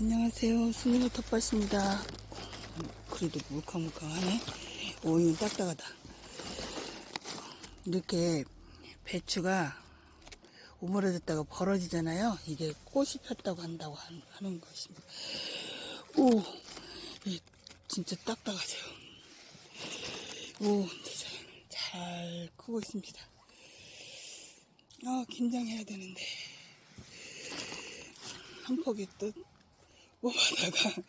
안녕하세요. 스니머 텃밭입니다. 그래도 물컹물컹하네. 오, 이건 딱딱하다. 이렇게 배추가 오므러졌다가 벌어지잖아요. 이게 꽃이 폈다고 한다고 한- 하는 것입니다. 오, 이 진짜 딱딱하죠. 오, 이제 잘, 잘 크고 있습니다. 아, 김장해야 되는데. 한 포기 또 뽑아다가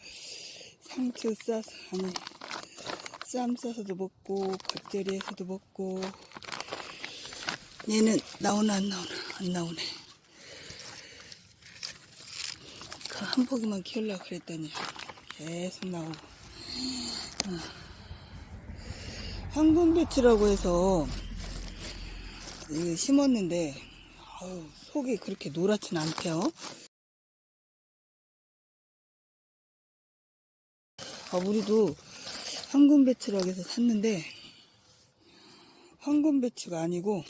상추 싸서, 아니, 쌈 싸서도 먹고, 겉절이에서도 먹고, 얘는 나오나 안 나오나, 안 나오네. 그한 포기만 키우려고 그랬더니 계속 나오고. 어. 황금배추라고 해서 심었는데, 속이 그렇게 노랗진 않대요. 아, 우리도 황금배추라고 해서 샀는데, 황금배추가 아니고,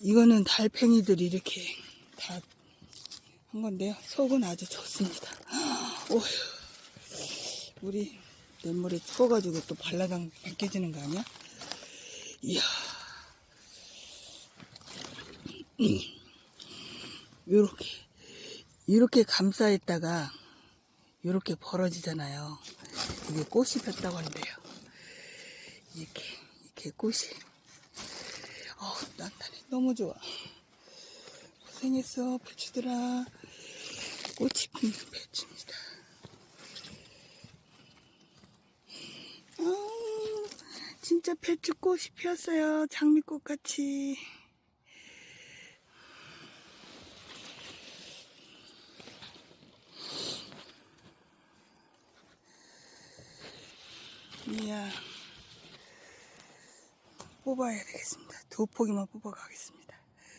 이거는 달팽이들이 이렇게 다 한 건데요. 속은 아주 좋습니다. 오휴, 우리 내물에 추워가지고 또 발라당 벗겨지는 거 아니야? 이야. 음. 요렇게, 이렇게 감싸 있다가, 요렇게 벌어지잖아요. 이게 꽃이 폈다고 한대요. 이렇게, 이렇게 꽃이. 어우, 난단해. 너무 좋아. 고생했어, 배추들아. 꽃이 핀 배추입니다. 아우, 진짜 배추꽃이 피었어요. 장미꽃 같이. 이야. 뽑아야 되겠습니다. 두 포기만 뽑아 가겠습니다.